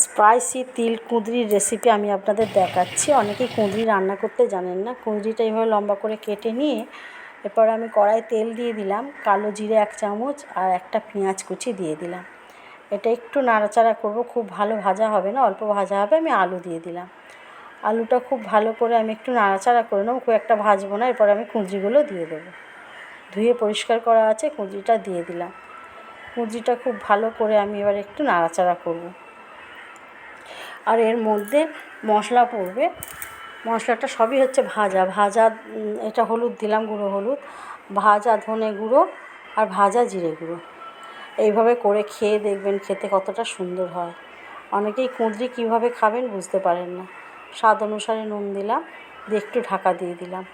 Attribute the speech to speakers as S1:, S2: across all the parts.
S1: Spicy তিল কুঁদরির recipe আমি আপনাদের দেখাচ্ছি। অনেকেই কুঁদরি রান্না করতে জানেন না। কুঁদরিটা এইভাবে লম্বা করে কেটে নিয়ে এরপর আমি কড়াইয়ে তেল দিয়ে দিলাম, কালো জিরে এক চামচ আর একটা পেঁয়াজ কুচি দিয়ে দিলাম। এটা একটু নাড়াচাড়া করব, খুব ভালো ভাজা হবে না, অল্প ভাজা হবে, আমি আলু দিয়ে দিলাম। আলুটা খুব ভালো করে আমি একটু নাড়াচাড়া করে নেব, খুব একটা ভাজবো না, এরপর আমি কুঁদরিগুলো দিয়ে দেবো। ধুয়ে পরিষ্কার করা আছে, কুঁদরিটা দিয়ে দিলাম। কুঁদরিটা খুব ভালো করে আমি এবার একটু নাড়াচাড়া করব। আর এর মধ্যে মশলা পড়বে। মশলাটা সবই হচ্ছে ভাজা। ভাজা এটা হলুদ দিলাম, গুঁড়ো হলুদ। ভাজা ধনে গুঁড়ো আর ভাজা জিরে গুঁড়ো। এইভাবে করে খেয়ে দেখবেন খেতে কতটা সুন্দর হয়। অনেকেই কুঁদরি কীভাবে খাবেন বুঝতে পারেন না। স্বাদ অনুসারে নুন দিলাম, দিয়ে একটু ঢাকা দিয়ে দিলাম।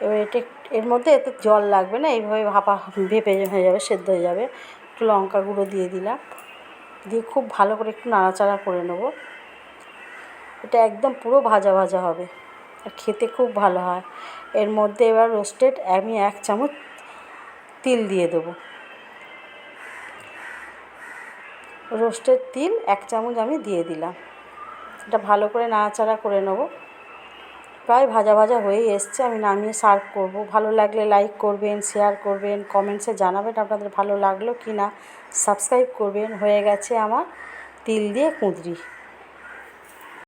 S1: এবার এটা এর মধ্যে এতে জল লাগবে না, এইভাবে ভাপা ভেপে হয়ে যাবে, সেদ্ধ হয়ে যাবে। একটু লঙ্কা গুঁড়ো দিয়ে দিলাম। দিয়ে খুব ভালো করে একটু নাড়াচাড়া করে নেব। এটা একদম পুরো ভাজা ভাজা হবে। আর খেতে খুব ভালো হয়। এর মধ্যে এবার রোস্টেড আমি এক চামচ তিল দিয়ে দেবো। রোস্টেড তিল এক চামচ আমি দিয়ে দিলাম। এটা ভালো করে নাড়াচাড়া করে নেব। প্রায় ভাজা ভাজা হয়েই এসছে। আমি নামিয়ে সার্ভ করব। ভালো লাগলে লাইক করবেন শেয়ার করবেন কমেন্টসে জানাবেন আপনাদের ভালো লাগল কি না সাবস্ক্রাইব করবেন। হয়ে গেছে আমার তিল দিয়ে কুঁদরি।